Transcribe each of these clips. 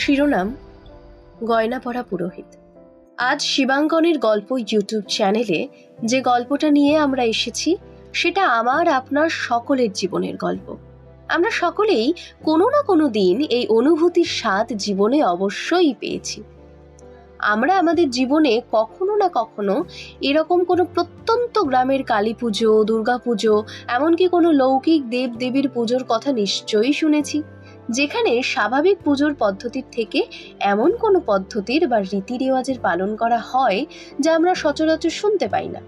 শিরোনাম, গয়না পরা পুরোহিত। আজ শিবাঙ্কনের গল্প ইউটিউব চ্যানেলে যে গল্পটা নিয়ে আমরা এসেছি, সেটা আমার, আপনার সকলের জীবনের গল্প। আমরা সকলেই কোনো না কোনো দিন এই অনুভূতির স্বাদ জীবনে অবশ্যই পেয়েছি। আমরা আমাদের জীবনে কখনো না কখনো এরকম কোনো প্রত্যন্ত গ্রামের কালী পুজো, দুর্গা পুজো, এমনকি কোনো লৌকিক দেব দেবীর পুজোর কথা নিশ্চয়ই শুনেছি। যেখানে স্বাভাবিক পুজোর পদ্ধতির থেকে এমন কোনো পদ্ধতির বা রীতি রেওয়াজের পালন করা হয় যা আমরা সচরাচর শুনতে পাই না।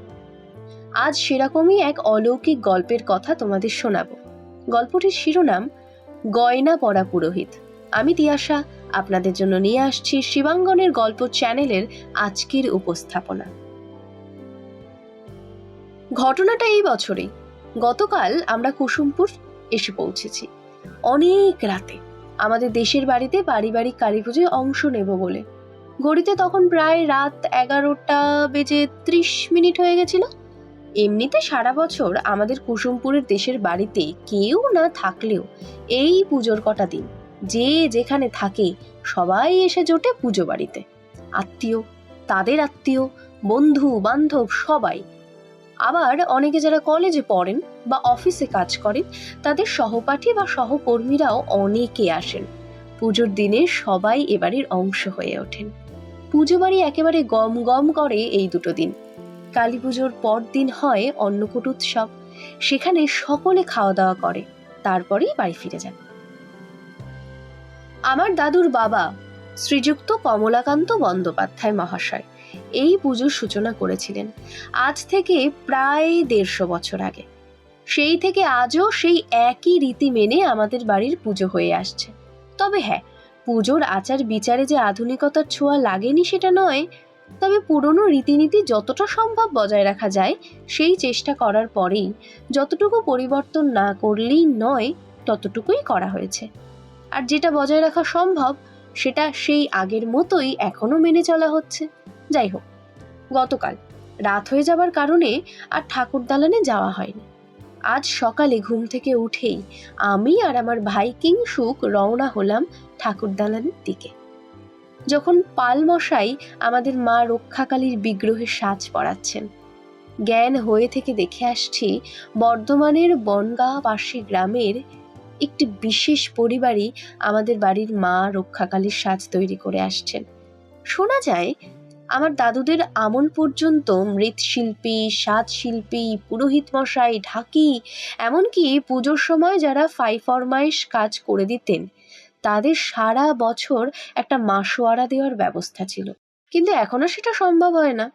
আজ সেরকমই এক অলৌকিক গল্পের কথা তোমাদের শোনাবো। গল্পটির শিরোনাম, গয়না পরা পুরোহিত। আমি তিয়াশা, আপনাদের জন্য নিয়ে আসছি শিবাঙ্গনের গল্প চ্যানেলের আজকের উপস্থাপনা। ঘটনাটা এই বছরেই। গতকাল আমরা কুসুমপুর এসে পৌঁছেছি। অনেক রাতে। আমাদের দেশের বাড়িতে পারিবারিক কালী পুজোয় অংশ নেব বলে। ঘড়িতে তখন প্রায় রাত এগারোটা বেজে ত্রিশ মিনিট হয়ে গেছিল। এমনিতে সারা বছর আমাদের কুসুমপুরের দেশের বাড়িতে কেউ না থাকলেও এই পুজোর কটা দিন, যে যেখানে থাকে, সবাই এসে জোটে পুজো বাড়িতে। আত্মীয়, তাদের আত্মীয় বন্ধু বান্ধব সবাই আবার অনেকে যারা কলেজে পড়েন বা অফিসে কাজ করেন, তাদের সহপাঠী বা সহকর্মীরাও অনেকে আসেন। পুজোর দিনে সবাই এবারের অংশ হয়ে ওঠেন। পুজো বাড়ি একেবারে গম গম করে এই দুটো দিন। কালী পুজোর পর দিন হয় অন্নকূট উৎসব। সেখানে সকলে খাওয়া দাওয়া করে, তারপরেই বাড়ি ফিরে যান। আমার দাদুর বাবা শ্রীযুক্ত কমলাকান্ত বন্দ্যোপাধ্যায় মহাশয়। এই পুজোর সূচনা করেছিলেন। আজ থেকে প্রায় দেড়শো বছর আগে। সেই থেকে আজও সেই একই রীতি মেনে আমাদের বাড়ির পুজো হয়ে আসছে। তবে হ্যাঁ পুজোর আচার বিচারে যে আধুনিকতার ছোঁয়া লাগেনি সেটা নয়, তবে পুরনো রীতিনীতি যতটা সম্ভব বজায় রাখা যায়, সেই চেষ্টা করার পরেই যতটুকু পরিবর্তন না করলেই নয়, ততটুকুই করা হয়েছে। আর যেটা বজায় রাখা সম্ভব, সেটা সেই আগের মতোই এখনও মেনে চলা হচ্ছে। যাই হোক, গতকাল রাত হয়ে যাবার কারণে আর ঠাকুর দালানে যাওয়া হয়নি। আজ সকালে ঘুম থেকে উঠেই আমি আর আমার ভাই কিং কিংসুক রওনা হলাম ঠাকুর দালানের দিকে। যখন পাল মশাই আমাদের মা রক্ষাকালীর বিগ্রহের সাজ পড়াচ্ছেন জ্ঞান হয়ে থেকে দেখে আসছি বর্ধমানের বনগাঁ পাশি গ্রামের একটি বিশেষ পরিবারই আমাদের বাড়ির মা রক্ষাকালীর সাজ তৈরি করে আসছেন। শোনা যায় আমার দাদুদের আমল পর্যন্ত মৃৎশিল্পী সাত শিল্পী পুরোহিত মশাই ঢাকি, এমনকি পুজোর সময় যারা ফাই ফরমাইশ কাজ করে দিতেন, তাদের সারা বছর একটা মাসোয়ারা দেওয়ার ব্যবস্থা ছিল। কিন্তু এখনও সেটা সম্ভব হয় না।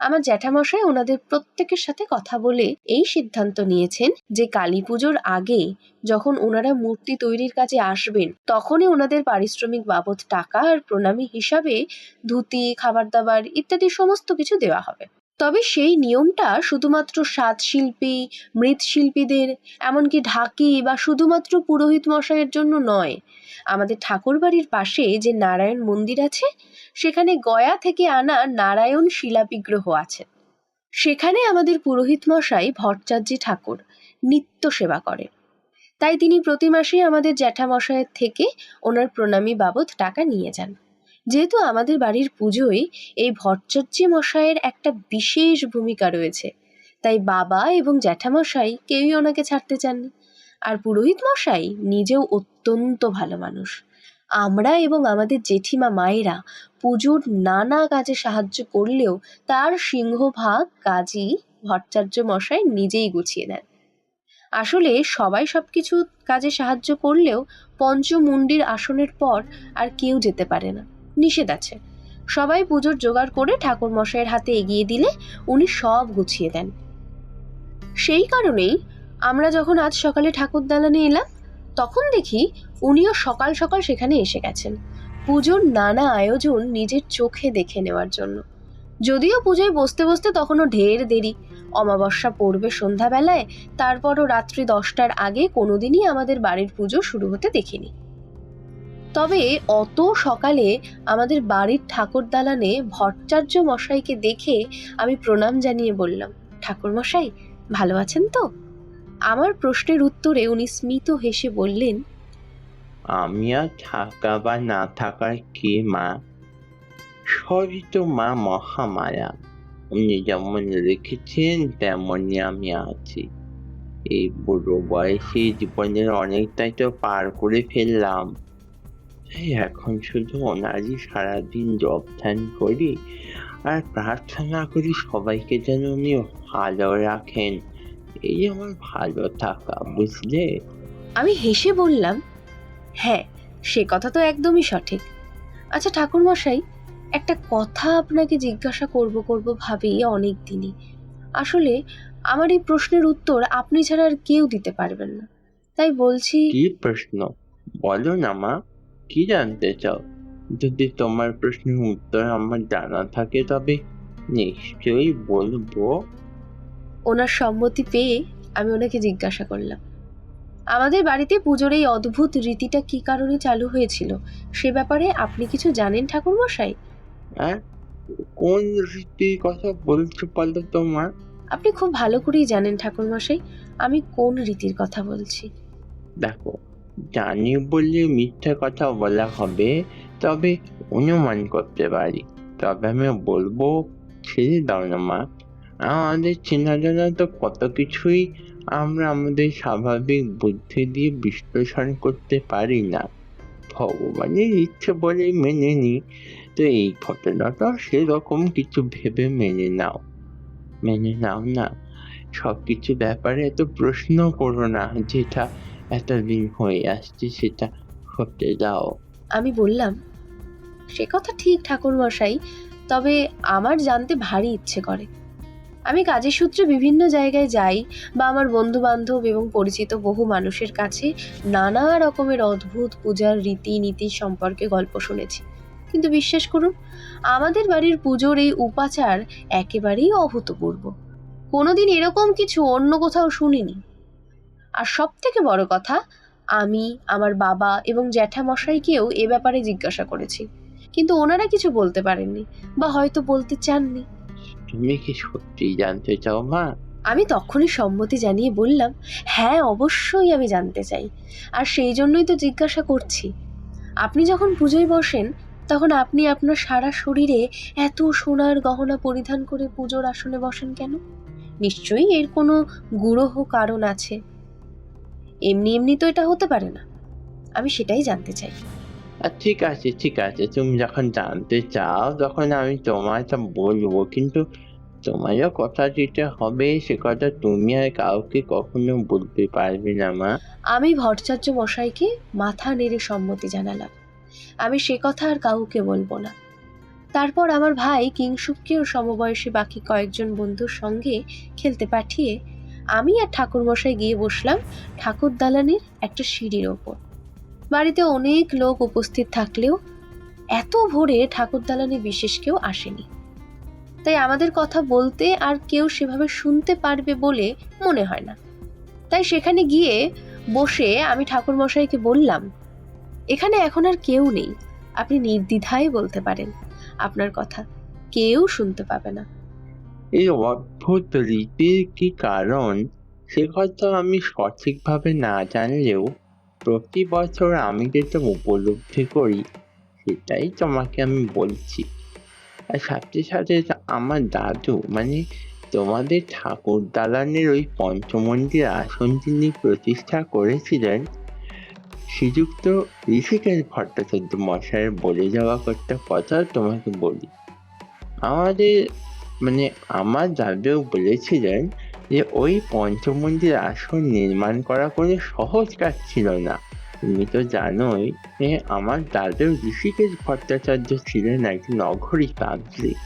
আমার জ্যাঠামশাই ওনাদের প্রত্যেকের সাথে কথা বলে এই সিদ্ধান্ত নিয়েছেন যে কালী পুজোর আগে যখন ওনারা মূর্তি তৈরির কাজে আসবেন, তখনই ওনাদের পারিশ্রমিক বাবদ টাকা আর প্রণামী হিসাবে ধুতি খাবার দাবার ইত্যাদি সমস্ত কিছু দেওয়া হবে। তবে সেই নিয়মটা শুধুমাত্র সাত শিল্পী মৃৎশিল্পীদের, এমনকি ঢাকি বা শুধুমাত্র পুরোহিত মশাইয়ের জন্য নয়। আমাদের ঠাকুরবাড়ির পাশে যে নারায়ণ মন্দির আছে, সেখানে গয়া থেকে আনা নারায়ণ শিলা বিগ্রহ আছে। সেখানে আমাদের পুরোহিত মশাই ভট্টাচার্যী ঠাকুর নিত্য সেবা করেন তাই তিনি প্রতি মাসেই আমাদের জ্যাঠামশাইয়ের থেকে ওনার প্রণামী বাবদ টাকা নিয়ে যান। যেহেতু আমাদের বাড়ির পুজোয় এই ভট্টাচার্যী মশাইয়ের একটা বিশেষ ভূমিকা রয়েছে। তাই বাবা এবং জ্যাঠামশাই কেউই ওনাকে ছাড়তে চাননি। আর পুরোহিত মশাই নিজেও অত্যন্ত ভালো মানুষ। আমরা এবং আমাদের জেঠিমা মায়েরা পুজোর নানা কাজে সাহায্য করলেও তার সিংহভাগ কাজই ভট্টাচার্য মশাই নিজেই গুছিয়ে নেন। আসলে সবাই সব কিছু কাজে সাহায্য করলেও পঞ্চমুণ্ডির আসনের পর আর কেউ যেতে পারে না। নিষেধ আছে। সবাই পুজোর জোগাড় করে ঠাকুর মশাইয়ের হাতে এগিয়ে দিলে উনি সব গুছিয়ে দেন। সেই কারণেই আমরা যখন আজ সকালে ঠাকুর দালানে এলাম, তখন দেখি উনিও সকাল সকাল সেখানে এসে গেছেন। পুজোর নানা আয়োজন নিজের চোখে দেখে নেওয়ার জন্য। যদিও পুজোয় বসতে বসতে তখনও ঢের দেরি। অমাবস্যা পড়বে সন্ধ্যাবেলায়, তারপরও রাত্রি দশটার আগে কোনোদিনই আমাদের বাড়ির পুজো শুরু হতে দেখিনি। তবে অত সকালে আমাদের বাড়ির ঠাকুর দালানে ভট্টাচার্য মশাইকে দেখে আমি প্রণাম জানিয়ে বললাম, ঠাকুর মশাই, ভালো আছেন তো? আমার প্রশ্নের উত্তরে উনি স্মিত হেসে বললেন, আমি আর থাকা বা না থাকার কি মা? সবই তো মা মহামায়া। উনি যেমন রেখেছেন, তেমনই আমি আছি। এই বুড়ো বয়সে জীবনের অনেকটাই তো পার করে ফেললাম। এখন শুধু ওনারই সারাদিন জব ধ্যান করি আর প্রার্থনা করি সবাইকে যেন উনি ভালো রাখেন। এই আমার ভালো থাকা বুঝলে? আমি হেসে বললাম হ্যাঁ সে কথা তো একদমই সঠিক। আচ্ছা ঠাকুরমশাই একটা কথা আপনাকে জিজ্ঞাসা করব করব ভাবি অনেক দিনই আসলে আমার এই প্রশ্নের উত্তর আপনি ছাড়া আর কেউ দিতে পারবেন না। তাই বলছি কি প্রশ্ন? বলো না মা। কি জানতে চাও? যদি তোমার প্রশ্নের উত্তর আমার জানা থাকে তবে নিশ্চয়ই বলব। ওনার সম্মতি পেয়ে আমি ওনাকে জিজ্ঞাসা করলাম। আমাদের বাড়িতে পুজোর এই অদ্ভুত রীতিটা কি কারণে চালু হয়েছিল? সে ব্যাপারে আপনি কিছু জানেন ঠাকুরমশাই? হ্যাঁ? কোন রীতির কথা বলছো বলো তোমার? আপনি খুব ভালো করেই জানেন ঠাকুরমশাই আমি কোন রীতির কথা বলছি। দেখো জানি বললে মিথ্যা কথা বলা হবে, তবে অনুমান করতে পারি। তবে আমি বলব, ছেড়ে দাও না মা। আমাদের চেনা জানা তো কত কিছুই আমরা আমাদের স্বাভাবিক বুদ্ধি দিয়ে বিশ্লেষণ করতে পারি না। ভগবানের ইচ্ছে বলে মেনে নিই তো এই ঘটনাটা সেরকম কিছু ভেবে মেনে নাও। মেনে নাও না সব কিছু ব্যাপারে এত প্রশ্ন করো না, যেটা এতদিন হয়ে আসছে, সেটা হতে দাও। আমি বললাম, সে কথা ঠিক ঠাকুরমশাই, তবে আমার জানতে ভারী ইচ্ছে করে। আমি কাজের সূত্রে বিভিন্ন জায়গায় যাই বা আমার বন্ধু বান্ধব এবং পরিচিত বহু মানুষের কাছে নানা রকমের অদ্ভুত পূজার রীতি নীতি সম্পর্কে গল্প শুনেছি। কিন্তু বিশ্বাস করুন, আমাদের বাড়ির পুজোর এই উপাচার একেবারেই অভূতপূর্ব। কোনোদিন এরকম কিছু অন্য কোথাও শুনিনি। আর সব থেকে বড় কথা আমি আমার বাবা এবং জ্যাঠামশাইকেও এ ব্যাপারে জিজ্ঞাসা করেছি। কিন্তু ওনারা কিছু বলতে পারেননি বা হয়তো বলতে চাননি। তুমি কি সত্যি জানতে চাও মা? আমি তখনই সম্মতি জানিয়ে বললাম হ্যাঁ অবশ্যই আমি জানতে চাই। আর সেই জন্যই তো জিজ্ঞাসা করছি। আপনি যখন পুজোয় বসেন তখন আপনি আপনার সারা শরীরে এত সোনার গহনা পরিধান করে পুজোর আসনে বসেন কেন? নিশ্চয়ই এর কোনো গুরহ কারণ আছে। এমনি এমনি তো এটা হতে পারে না। আমি সেটাই জানতে চাই। আর ঠিক আছে ঠিক আছে। তুমি যখন জানতে চাও তখন আমি তোমায় তা বলব। কিন্তু তোমারও কথা দিতে হবে সে কথা তুমি আর কাউকে কখনো বলতে পারবে না মা। আমি ভট্টাচার্য মশাইকে মাথা নেড়ে সম্মতি জানালাম। আমি সে কথা আর কাউকে বলব না। তারপর আমার ভাই কিংসুককে ও সমবয়সী বাকি কয়েকজন বন্ধুর সঙ্গে খেলতে পাঠিয়ে আমি আর ঠাকুরমশাই গিয়ে বসলাম ঠাকুর দালানের একটা সিঁড়ির ওপর। বাড়িতে অনেক লোক উপস্থিত থাকলেও এত ভোরে ঠাকুর দালানে বিশেষ কেউ আসেনি। তাই আমাদের কথা বলতে আর কেউ সেভাবে শুনতে পারবে বলে মনে হয় না। তাই সেখানে গিয়ে বসে আমি ঠাকুরমশাইকে বললাম, এখানে এখন আর কেউ নেই। আপনি নির্দ্বিধায় বলতে পারেন। আপনার কথা কেউ শুনতে পাবে না। এই অদ্ভুত রীতির কি কারণ? সে কথা আমি সঠিকভাবে না জানলেও প্রতি বছর আমি যেটা উপলব্ধি করি, সেটাই তোমাকে আমি বলছি। আর সাথে সাথে আমার দাদু মানে তোমাদের ঠাকুর দালানের ওই পঞ্চমন্দির আসন তিনি প্রতিষ্ঠা করেছিলেন, শ্রীযুক্ত ঋষিকেশ ভট্টাচার্য মশাইয়ের বলে যাওয়া একটা কথা তোমাকে বলি। আমাদের মানে আমার দাদু বলেছিলেন যে, ওই পঞ্চমন্দির আসন নির্মাণ করা কোনো সহজ কাজ ছিল না। তুমি তো জানোই যে, আমার দাদু ঋষিকেশ ভট্টাচার্য ছিলেন একজন অঘরী তান্ত্রিক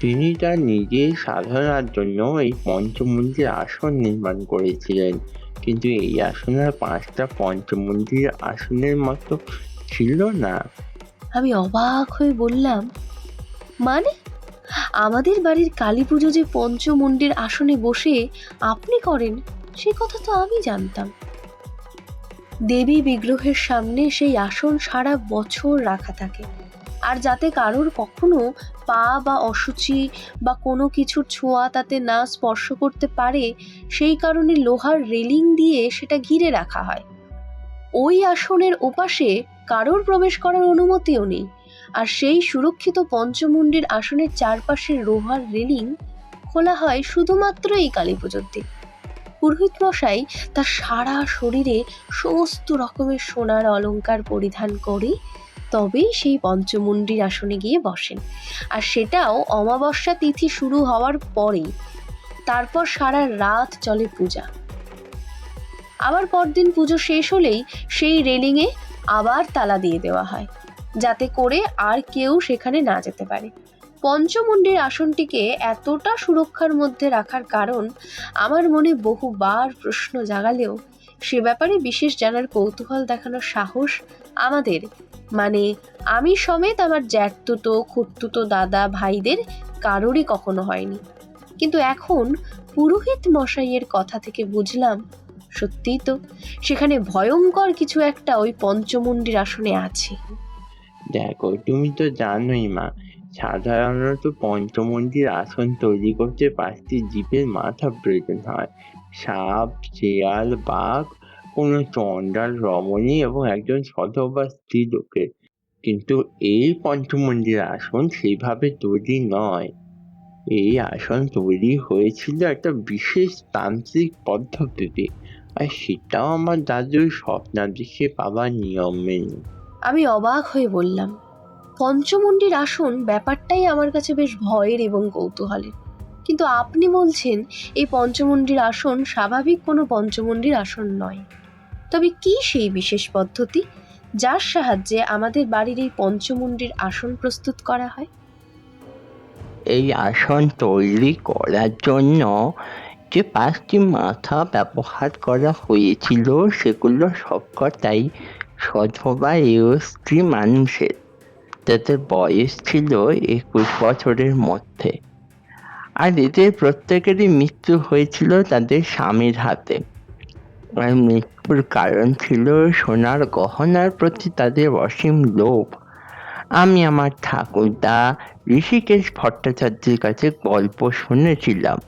তিনি তার নিজের সাধনার জন্য এই পঞ্চমন্দির আসন নির্মাণ করেছিলেন। কিন্তু এই আসনের পাঁচটা পঞ্চমন্দির আসনের মতো ছিল না। আমি অবাক হয়ে বললাম মানে? আমাদের বাড়ির কালী পুজো যে পঞ্চমুণ্ডের আসনে বসে আপনি করেন, সে কথা তো আমি জানতাম। দেবী বিগ্রহের সামনে সেই আসন সারা বছর রাখা থাকে। আর যাতে কারোর কখনো পা বা অসুচি বা কোনো কিছুর ছোঁয়া তাতে না স্পর্শ করতে পারে, সেই কারণে লোহার রেলিং দিয়ে সেটা ঘিরে রাখা হয়। ওই আসনের ওপাশে কারোর প্রবেশ করার অনুমতিও নেই। আর সেই সুরক্ষিত পঞ্চমুণ্ডির আসনের চারপাশের লোহার রেলিং খোলা হয় শুধুমাত্র এই কালী পুজোর দিন। পুরোহিত মশাই তার সারা শরীরে সমস্ত রকমের সোনার অলংকার পরিধান করে তবেই সেই পঞ্চমুণ্ডির আসনে গিয়ে বসেন। আর সেটাও অমাবস্যা তিথি শুরু হওয়ার পরেই। তারপর সারা রাত চলে পূজা। আবার পরদিন পুজো শেষ হলেই সেই রেলিংয়ে আবার তালা দিয়ে দেওয়া হয়। যাতে করে আর কেউ সেখানে না যেতে পারে। পঞ্চমুণ্ডির আসনটিকে এতটা সুরক্ষার মধ্যে রাখার কারণ আমার মনে বহুবার প্রশ্ন জাগালেও সে ব্যাপারে বিশেষ জানার কৌতূহল দেখানোর সাহস আমাদের। মানে আমি সমেত আমার জ্যাঠতুতো খুঁড়তুতো দাদা, ভাইদের কারোরই কখনো হয়নি। কিন্তু এখন পুরোহিত মশাইয়ের কথা থেকে বুঝলাম, সত্যিই তো, সেখানে ভয়ঙ্কর কিছু একটা ওই পঞ্চমুণ্ডির আসনে আছে। দেখো, তুমি তো জানোই মা, সাধারণত পঞ্চমন্দির আসন তৈরি করতে পাঁচটি জীবের মাথা প্রয়োজন হয়। সাপ, শেয়াল, বাঘ, কোনো চণ্ডাল, রমণী এবং একজন সধবা স্ত্রী লোকের কিন্তু এই পঞ্চমন্দির আসন সেইভাবে তৈরি নয়। এই আসন তৈরি হয়েছিল একটা বিশেষ তান্ত্রিক পদ্ধতিতে, আর সেটাও আমার দাদুর স্বপ্নাদেশে পাওয়ার নিয়ম মেনে। আমি অবাক হয়ে বললাম, পঞ্চমুণ্ডির আসন ব্যাপারটাই আমার কাছে বেশ ভয়ের এবং কৌতূহলের। কিন্তু আপনি বলছেন এই পঞ্চমুণ্ডির আসন স্বাভাবিক কোনো পঞ্চমুণ্ডির আসন নয়। তবে কি সেই বিশেষ পদ্ধতি যার সাহায্যে আমাদের বাড়ির এই পঞ্চমুণ্ডির আসন প্রস্তুত করা হয়? এই আসন তৈরি করার জন্য যে পাঁচটি মাথা ব্যবহার করা হয়েছিল সেগুলো সবকটাই এও স্ত্রী মানুষের তাদের বয়স ছিল একুশ বছরের মধ্যে। আর এদের প্রত্যেকেরই মৃত্যু হয়েছিল তাদের স্বামীর হাতে। আর মৃত্যুর কারণ ছিল সোনার গহনার প্রতি তাদের অসীম লোভ। আমি আমার ঠাকুরদা ঋষিকেশ ভট্টাচার্যের কাছে গল্প শুনেছিলাম।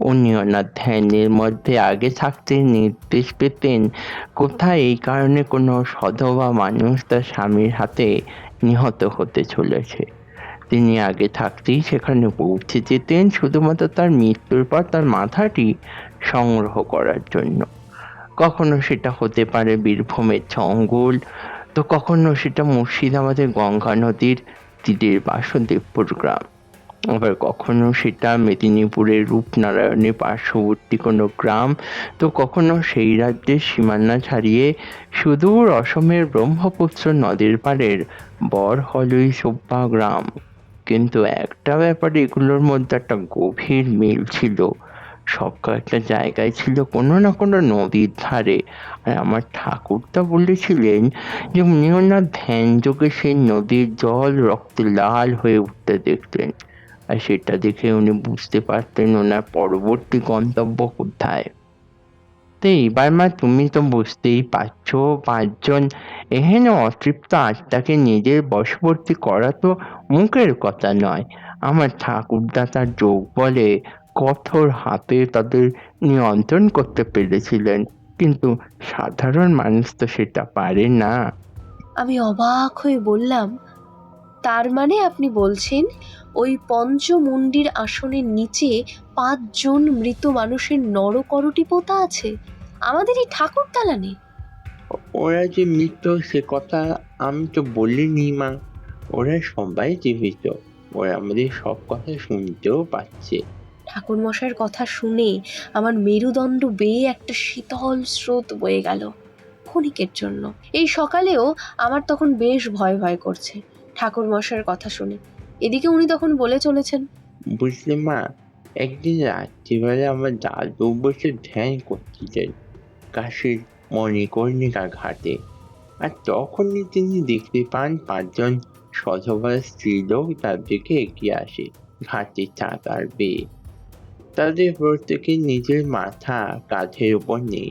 ওনার ধ্যানের মধ্যে আগে থাকতে নির্দেশ পেতেন। কোথায় এই কারণে কোনো সধবা মানুষ তার স্বামীর হাতে নিহত হতে চলেছে? তিনি আগে থাকতেই সেখানে পৌঁছে যেতেন শুধুমাত্র তার মৃত্যুর পর তার মাথাটি সংগ্রহ করার জন্য। কখনো সেটা হতে পারে বীরভূমের জঙ্গল, তো কখনো সেটা মুর্শিদাবাদের গঙ্গা নদীর তীরের বাসুদেবপুর গ্রাম। আবার কখনো সেটা মেদিনীপুরের রূপনারায়ণের পার্শ্ববর্তী কোনো গ্রাম, তো কখনো সেই রাজ্যের সীমানা ছাড়িয়ে সুদূর অসমের ব্রহ্মপুত্র নদীর পাড়ের বরহলই সোব্বা গ্রাম। কিন্তু একটা ব্যাপারে, এগুলোর মধ্যে একটা গভীর মিল ছিল। সব কয়েকটা জায়গায় ছিল কোনো না কোনো নদীর ধারে। আর আমার ঠাকুরটা বলেছিলেন যে উনি ওনার ধ্যান যোগে সেই নদীর জল রক্তে লাল হয়ে উঠতে দেখতেন। আর সেটা দেখে উনি বুঝতে পারতেন ওনার পরবর্তী গন্তব্য কোথায়। তো এইবার মা, তুমি তো বুঝতেই পারছ, পাঁচজন এহেন অতৃপ্ত আত্মাকে নিজের বশবর্তী করা তো মুখের কথা নয়। আমার ঠাকুরদা তার যোগ বলে কঠোর হাতে তাদের নিয়ন্ত্রণ করতে পেরেছিলেন, কিন্তু সাধারণ মানুষ তো সেটা পারে না। আমি অবাক হয়ে বললাম তার মানে আপনি বলছেন ওই পঞ্চমুণ্ডির আসনের নিচে পাঁচজন মৃত মানুষের নরকরটি পোতা আছে? আমাদের এই ঠাকুর দালানে। ওরা যে মৃত সে কথা আমি তো বলিনি মা। ওরা সবাই জীবিত ওরা আমাদের সব কথা শুনতেও পাচ্ছে। ঠাকুর মশাইয়ের কথা শুনে আমার মেরুদণ্ড বেয়ে একটা শীতল স্রোত বয়ে গেল ক্ষণিকের জন্য। এই সকালেও আমার তখন বেশ ভয় ভয় করছে। ঠাকুর মশাইয়ের কথা শুনে। এদিকে উনি তখন বলে চলেছেন, বুঝলে মা, একদিন রাত্রিবেলা আমার দাদু বসে ধ্যান করছিলেন কাশির মণিকর্ণিকা ঘাটে। আর তখনই তিনি দেখতে পান পাঁচজন সধবা স্ত্রীলোক তার দিকে এগিয়ে আসে ঘাটে চাকার বেয়ে। তাদের প্রত্যেকে নিজের মাথা কাঁধের উপর নেই।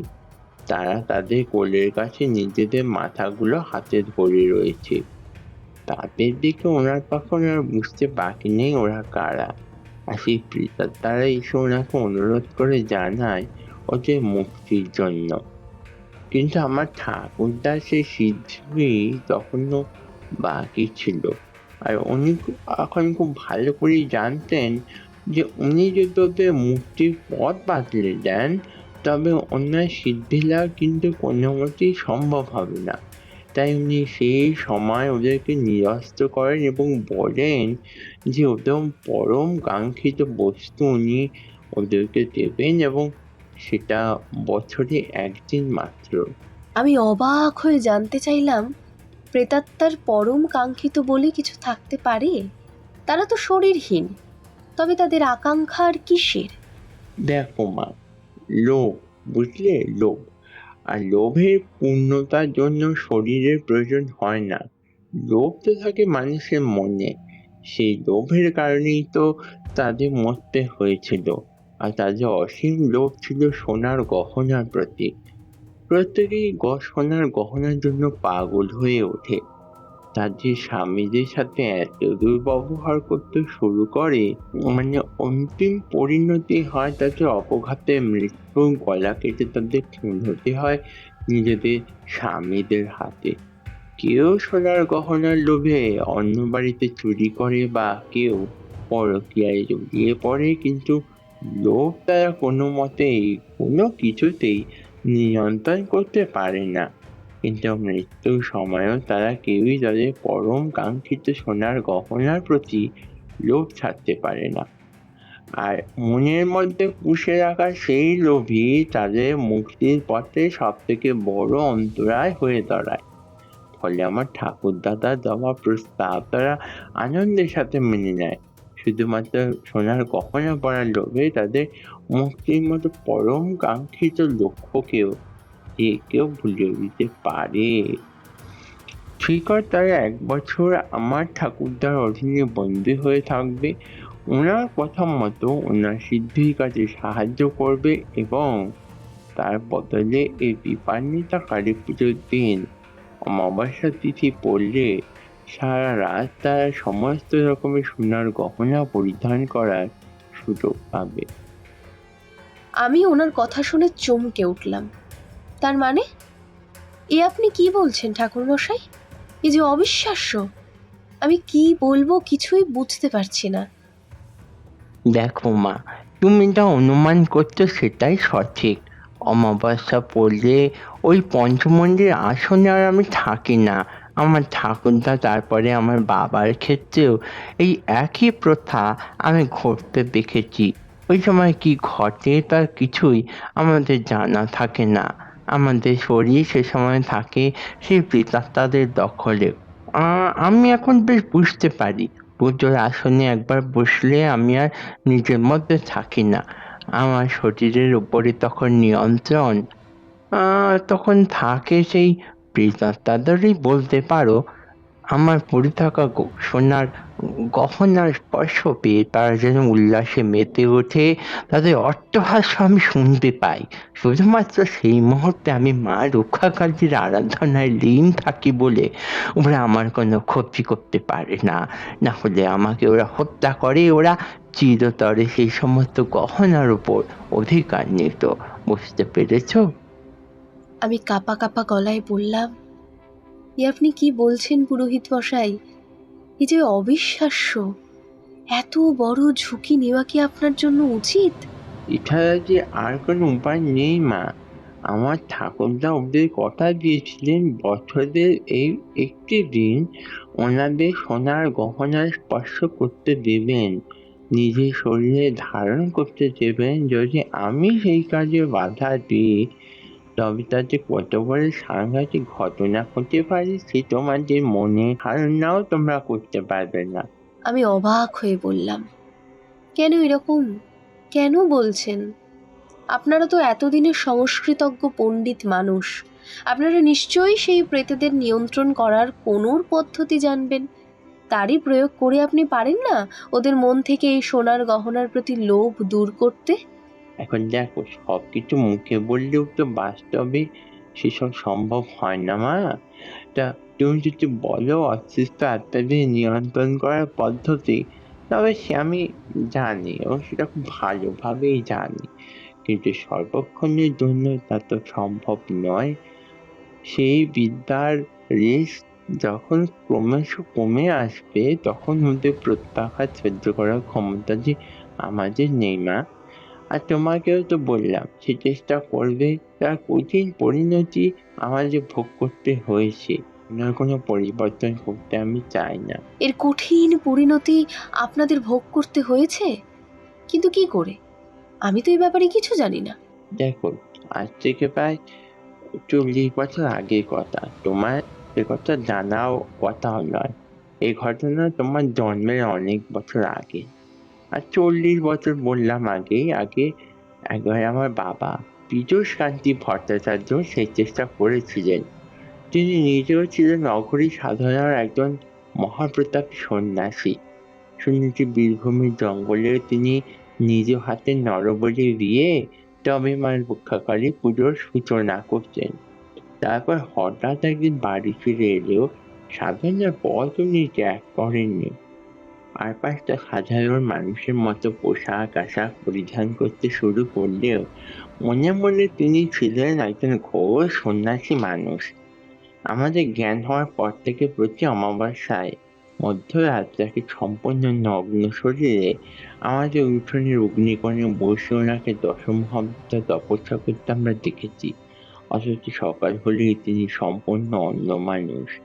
তারা তাদের কোলের কাছে নিজেদের মাথাগুলো হাতে ধরে রয়েছে। তাদের দিকে ওনার তখন আর বুঝতে বাকি নেই ওরা কারা। আর সেই প্রেতাত্মারা এসে ওনাকে অনুরোধ করে জানায় ওদের মুক্তির জন্য। কিন্তু আমার ঠাকুরদা সে সিদ্ধি তখনও বাকি ছিল। আর উনি এখন খুব ভালো করেই জানতেন যে উনি যদি ওদের মুক্তির পথ বাতলে দেন, তবে অন্যায় সিদ্ধি লাভ কিন্তু কোনো মতেই সম্ভব হবে না। তাই উনি সেই সময় ওদেরকে নিরস্ত করেন এবং বলেন যে ওদের পরম কাঙ্ক্ষিত বস্তু উনি ওদেরকে দেবেন এবং সেটা বছরে একদিন মাত্র। আমি অবাক হয়ে জানতে চাইলাম প্রেতাত্মার পরম কাঙ্ক্ষিত বলে কিছু থাকতে পারে? তারা তো শরীরহীন তবে তাদের আকাঙ্ক্ষার কিসের? দেখো মা লোভ বুঝলে? লোভ আর লোভের পূর্ণতার জন্য শরীরের প্রয়োজন হয় না। লোভ তো থাকে মানুষের মনে। সেই লোভের কারণেই তো তাদের মরতে হয়েছিল। আর তাদের অসীম লোভ ছিল সোনার গহনার প্রতি। প্রত্যেকেই সোনার গহনার জন্য পাগল হয়ে ওঠে। তাদের স্বামীদের সাথে এত দুর্ব্যবহার করতে শুরু করে মানে অন্তিম পরিণতি হয় তাদের অপঘাতে মৃত্যু, গলা কেটে তাদের খুন হতে হয় নিজেদের স্বামীদের হাতে। কেউ সোনার গহনার লোভে অন্য বাড়িতে চুরি করে বা কেউ পরকীয়ায় জড়িয়ে পড়ে, কিন্তু লোভ তারা কোনো মতেই কোনো কিছুতেই নিয়ন্ত্রণ করতে পারে না। কিন্তু মৃত্যুর সময়ও তারা কেউই তাদের পরম কাঙ্ক্ষিত সোনার গহনার প্রতি লোভ ছাড়তে পারে না। আর মনের মধ্যে পুষে রাখা সেই লোভই তাদের মুক্তির পথে সব থেকে বড় অন্তরায় হয়ে দাঁড়ায়। ফলে আমার ঠাকুর দাদা দেওয়া প্রস্তাব তারা আনন্দের সাথে মেনে নেয়। শুধুমাত্র সোনার গহনা পড়ার লোভে তাদের মুক্তির মতো পরম কাঙ্ক্ষিত লক্ষ্যকেও যে কেউ ভুলে দিতে পারে। হয় তারা এক বছর আমার ঠাকুরদার অধীনে বন্দী হয়ে থাকবে। ওনার কথা মতো ওনার সিদ্ধির কাছে সাহায্য করবে এবং তার বদলে এই বিপান্বিতা কালী পুজোর দিন অমাবস্যা তিথি পড়লে সারা রাত তারা সমস্ত রকমের সোনার গহনা পরিধান করার সুযোগ পাবে। আমি ওনার কথা শুনে চমকে উঠলাম। তার মানে? এ আপনি কি বলছেন, ঠাকুরমশাই? এ যে অবিশ্বাস্য। আমি কি বলব কিছুই বুঝতে পারছি না। দেখো মা, তুমি যা অনুমান করছ সেটাই সঠিক। অমাবস্যা পড়লে ওই পঞ্চমন্দির আসনে আর আমি থাকি না। আমার ঠাকুরদা তারপরে আমার বাবার ক্ষেত্রেও এই একই প্রথা আমি ঘটতে দেখেছি। ওই সময় কি ঘটে তার কিছুই আমাদের জানা থাকে না। আমাদের শরীর সে সময় থাকে সেই প্রেতাত্মাদের দখলে। আমি এখন বেশ বুঝতে পারি। পুজোর আসনে একবার বসলে আমি আর নিজের মধ্যে থাকি না। আমার শরীরের উপরে তখন নিয়ন্ত্রণ। তখন থাকে সেই প্রেতাত্মাদেরই বলতে পারো। আমার পড়ে থাকা সোনার গহনার স্পর্শ পেয়ে তারা যেন উল্লাসে মেতে ওঠে, তাদের অট্টহাস্য আমি শুনতে পাই। শুধুমাত্র সেই মুহূর্তে আমি মা রক্ষাকালীর আরাধনায় লীন থাকি বলে ওরা আমার কোনো ক্ষতি করতে পারে না। না হলে আমাকে ওরা হত্যা করে, ওরা চিরতরে সেই সমস্ত গহনার উপর অধিকার নিত। বুঝতে পেরেছ? আমি কাপা কাপা গলায় বললাম, এ আপনি কি বলছেন পুরোহিত মশাই? এ যে অবিশ্বাস্য, এত বড় ঝুঁকি নেওয়া কি আপনার জন্য উচিত? এছাড়া যে আর কোনো উপায় নেই, মা। আমার ঠাকুরদা ওদের কথা দিয়েছিলেন, বছরের এই একটি দিন ওনাদের সোনার গহনার স্পর্শ করতে দেবেন, নিজের শরীরে ধারণ করতে দেবেন। যদি আমি সেই কাজে বাধা দিই তবে তাতে কত বড় সাংঘাতিক ঘটনা হতে পারে সে তোমাদের মনে ধারণাও তোমরা করতে পারবে না। আমি অবাক হয়ে বললাম, কেন এরকম? কেন বলছেন? আপনারা তো এতদিনের সংস্কৃতজ্ঞ পণ্ডিত মানুষ। আপনারা নিশ্চয়ই সেই প্রেতেদের নিয়ন্ত্রণ করার কোনোর পদ্ধতি জানবেন। তারই প্রয়োগ করে আপনি পারেন না ওদের মন থেকে এই সোনার গহনার প্রতি লোভ দূর করতে? এখন দেখো সব কিছু মুখে বললেও তো বাস্তবে সেসব সম্ভব হয় না মা। তা তুমি যদি বলো অসুস্থ আত্মাদের নিয়ন্ত্রণ করার পদ্ধতি, তবে সে আমি জানি এবং সেটা খুব ভালোভাবেই জানি। কিন্তু সর্বক্ষণের জন্য তা তো সম্ভব নয়। সেই বিদ্যার রেশ যখন ক্রমশ কমে আসবে, তখন ওদের প্রত্যাঘাত সহ্য করার ক্ষমতা যে আমাদের নেই মা। আর তোমাকেও তো বললাম সে চেষ্টা করবে তার কঠিন পরিণতি আমাদের ভোগ করতে হয়েছে। ওনার কোনো পরিবর্তন করতে আমি চাই না। এর কঠিন পরিণতি আপনাদের ভোগ করতে হয়েছে? কিন্তু কি করে? আমি তো এই ব্যাপারে কিছু জানি না। দেখো আজ থেকে প্রায় চল্লিশ বছর আগের কথা। তোমার এ কথা জানাও কথা নয়। এই ঘটনা তোমার জন্মের অনেক বছর আগে। আর চল্লিশ বছর বললাম আগে আগে, একবার আমার বাবা পীযুষ কান্তি ভট্টাচার্য সেই চেষ্টা করেছিলেন। তিনি নিজেও ছিলেন নগরী সাধনার একজন মহাপ্রতাপী সন্ন্যাসী। শুনেছি বীরভূমের জঙ্গলে তিনি নিজ হাতে নরবলি দিয়ে তবে মায়ের রক্ষাকারী পুজোর সূচনা করতেন। তারপর হঠাৎ একদিন বাড়ি ফিরে এলেও সাধনার পথ উনি ত্যাগ করেননি। আর পাঁচটা সাধারণ মানুষের মতো পোশাক, আশাক পরিধান করতে শুরু করলেও মনে মনে তিনি ছিলেন একজন ঘোর সন্ন্যাসী মানুষ। আমাদের জ্ঞান হওয়ার পর থেকে প্রতি অমাবস্যায় মধ্যরাত্রাকে সম্পূর্ণ নগ্ন শরীরে আমাদের উঠোনের অগ্নিকণে বসে ওনাকে দশম দশমহাবিদ্যা তপস্যা করতে আমরা দেখেছি। অথচ সকাল হলেই তিনি সম্পূর্ণ অন্য মানুষ।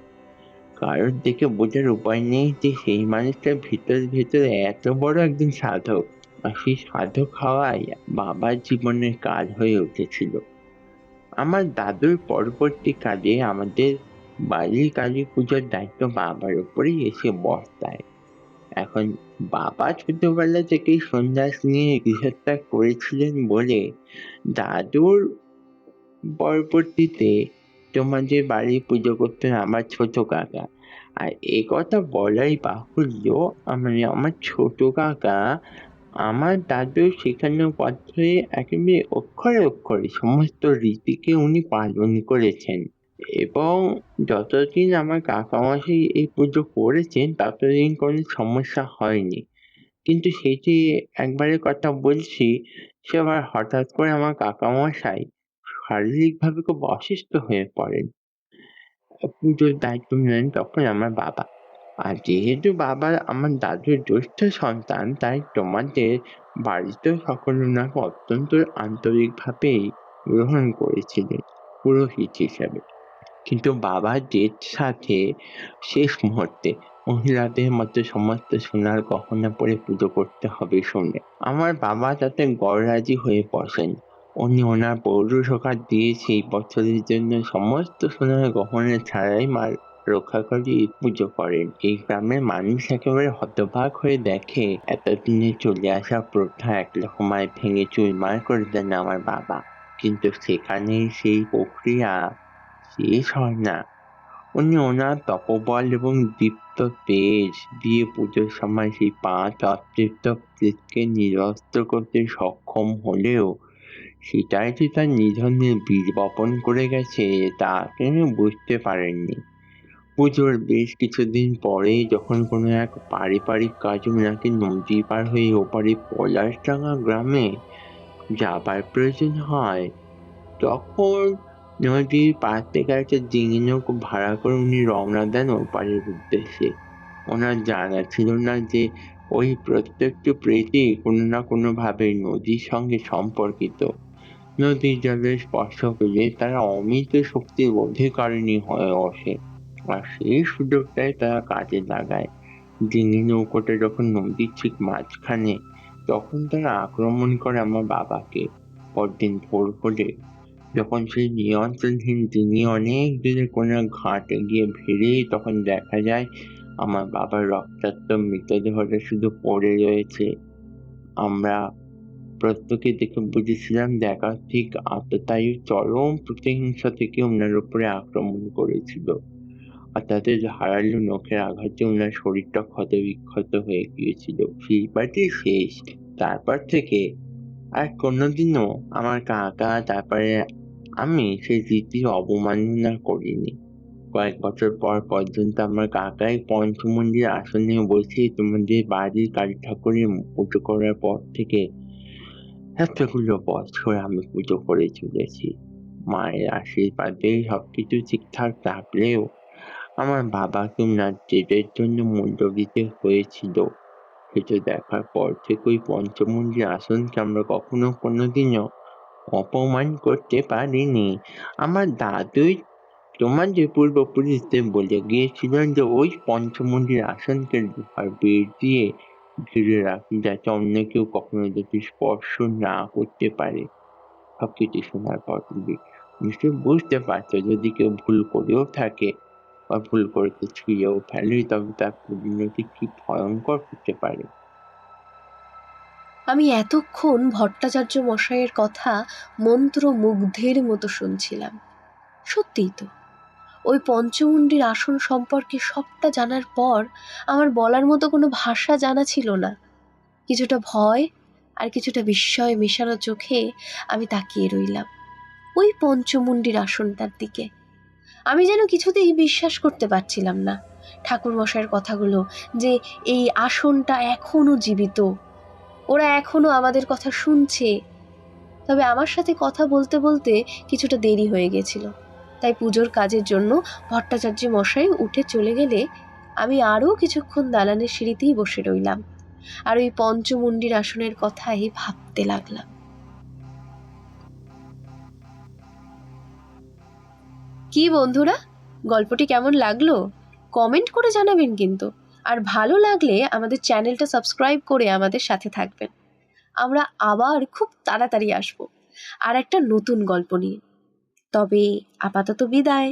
কারোর দেখে বোঝার উপায় নেই যে সেই মানুষটার ভিতর ভেতরে এত বড় একজন সাধক আর সেই সাধক হওয়াই বাবার জীবনের কাজ হয়ে উঠেছিল। আমার দাদুর পরবর্তী কাজে আমাদের বাড়ির কালী পুজোর দায়িত্ব বাবার উপরেই এসে বর্তায়। এখন বাবা ছোটবেলা থেকেই সন্ন্যাস নিয়ে গৃহত্যাগ করেছিলেন বলে দাদুর পরবর্তীতে তোমাদের বাড়ি পুজো করতেন আমার ছোট কাকা। আর এ কথা বলাই বাহুল্য মানে আমার ছোট কাকা, আমার দাদু শেখানো পথে একেবারে অক্ষরে অক্ষরে সমস্ত রীতিকে উনি পালন করেছেন। এবং যতদিন আমার কাকামশাই এই পুজো করেছেন, ততদিন কোনো সমস্যা হয়নি। কিন্তু সেটি একবারের কথা বলছি, সে আবার হঠাৎ করে আমার কাকামশাই শারীরিকভাবে খুব অসুস্থ হয়ে পড়েন। পুজোর দায়িত্ব নিলেন তখন আমার বাবা। আর যেহেতু বাবা আমার দাদুর জ্যেষ্ঠ সন্তান, তাই তোমাদের বাড়িতে সকল ওনাকে অত্যন্ত আন্তরিকভাবেই গ্রহণ করেছিলেন পুরোহিত হিসাবে। কিন্তু বাবার ডেট সাথে শেষ মুহূর্তে মহিলাদের মধ্যে সমস্ত সোনার গহনা পরে পুজো করতে হবে শুনে আমার বাবা তাতে গড়রাজি হয়ে বসেন। উনি ওনার পৌরসভা দিয়ে সেই বছরের জন্য সমস্ত সোনার গহনা ছাড়াই মার রক্ষা করে পুজো করেন। এই গ্রামের মানুষ একেবারে হতবাক হয়ে দেখে, এতদিনে চলে আসা প্রথা এক রকমায় ভেঙে চুরমার করে দেন আমার বাবা। কিন্তু সেখানে সেই প্রক্রিয়া শেষ হয় না। উনি ওনার তপবল এবং দীপ্ত তেজ দিয়ে পুজোর সময় সেই পাঁচ অতৃপ্ত প্রেতকে নিরস্ত করতে সক্ষম হলেও সেটাই যে তার নিধনে বীজ বপন করে গেছে, তা তিনি বুঝতে পারেননি। পুজোর বেশ কিছুদিন পরে যখন কোনো এক পারিবারিক কাজে ওনাকে নদী পার হয়ে ওপারে পলাশডাঙ্গা গ্রামে যাবার প্রয়োজন হয়, তখন নদীর পাশ থেকে একটা ডিঙি নৌকো ভাড়া করে উনি রওনা দেন ওপারের উদ্দেশ্যে। ওনার জানা ছিল না যে ওই প্রত্যেকটি প্রেতই কোনো না কোনোভাবে নদীর সঙ্গে সম্পর্কিত। নদীর জলে স্পর্শ পেলে তারা অমিত শক্তির অধিকারিণী হয়ে ওঠে আর সেই সুযোগটাই তারা কাজে লাগায়। ডিঙি নৌকোটা যখন নদীর ঠিক মাঝখানে, তখন তারা আক্রমণ করে আমার বাবাকে। পরদিন ভোর হলে যখন সেই নিয়ন্ত্রণহীন ডিঙি অনেক দূরে কোনো ঘাটে গিয়ে ভিড়ে, তখন দেখা যায় আমার বাবার রক্তাক্ত মৃতদেহটা শুধু পড়ে রয়েছে। আমরা প্রত্যেকে দেখে বুঝেছিলাম, দেখা ঠিক আততায়ীর চরম প্রতিহিংসা থেকে ওনার উপরে আক্রমণ করেছিল। আর তাদের ধারালো নখের আঘাতে ওনার শরীরটা ক্ষত বিক্ষত হয়ে গিয়েছিল। সেই শেষ। তারপর থেকে আর কোনোদিনও আমার কাকা, তারপরে আমি সেই রীতির অবমাননা করিনি। কয়েক বছর পর পর্যন্ত আমার কাকাই পঞ্চমন্দির আসনে বসে তোমাদের বাড়ির কালী ঠাকুরের পুজো করার পর থেকে এতগুলো বছর আমি পুজো করে চলেছি মায়ের আশীর্বাদে সবকিছু ঠিকঠাক থাকলেও আমার বাবাকে জেদের জন্য মূল্য দিতে হয়েছিল। সেটা দেখার পর থেকে ওই পঞ্চমুণ্ডী আসনকে আমরা কখনো কোনোদিনও অপমান করতে পারিনি। আমার দাদুই তোমাদের পূর্বপুরুষদের বলে গিয়েছিলেন যে, ওই পঞ্চমুণ্ডীর আসনকে লোহার বেড় দিয়ে ঘিরে রাখি যাতে অন্য কেউ কখনো যাতে স্পর্শ না করতে পারে। সবকিছু শোনার পর তুমি নিশ্চয়ই বুঝতে পারছ যদি কেউ ভুল করেও থাকে বা ভুল করে ছুঁয়েও ফেলে, তবে তার পরিণতি কি ভয়ঙ্কর হতে পারে। আমি এতক্ষণ ভট্টাচার্য মশাইয়ের কথা মন্ত্র মুগ্ধের মতো শুনছিলাম। সত্যিই তো। ওই পঞ্চমুণ্ডির আসন সম্পর্কে সবটা জানার পর আমার বলার মতো কোনো ভাষা জানা ছিল না। কিছুটা ভয় আর কিছুটা বিস্ময় মেশানো চোখে আমি তাকিয়ে রইলাম ওই পঞ্চমুণ্ডির আসনটার দিকে। আমি যেন কিছুতেই বিশ্বাস করতে পারছিলাম না ঠাকুর মশাইয়ের কথাগুলো যে এই আসনটা এখনও জীবিত। ওরা এখনও আমাদের কথা শুনছে। তবে আমার সাথে কথা বলতে বলতে কিছুটা দেরি হয়ে গেছিল। তাই পুজোর কাজের জন্য ভট্টাচার্য মশাই উঠে চলে গেলে আমি আরও কিছুক্ষণ দালানের সিঁড়িতেই বসে রইলাম। আর ওই পঞ্চমুণ্ডির আসনের কথাই ভাবতে লাগলাম। কি বন্ধুরা, গল্পটি কেমন লাগল? কমেন্ট করে জানাবেন কিন্তু। আর ভালো লাগলে আমাদের চ্যানেলটা সাবস্ক্রাইব করে আমাদের সাথে থাকবেন। আমরা আবার খুব তাড়াতাড়ি আসব। আর একটা নতুন গল্প নিয়ে। তবে আপাতত বিদায়।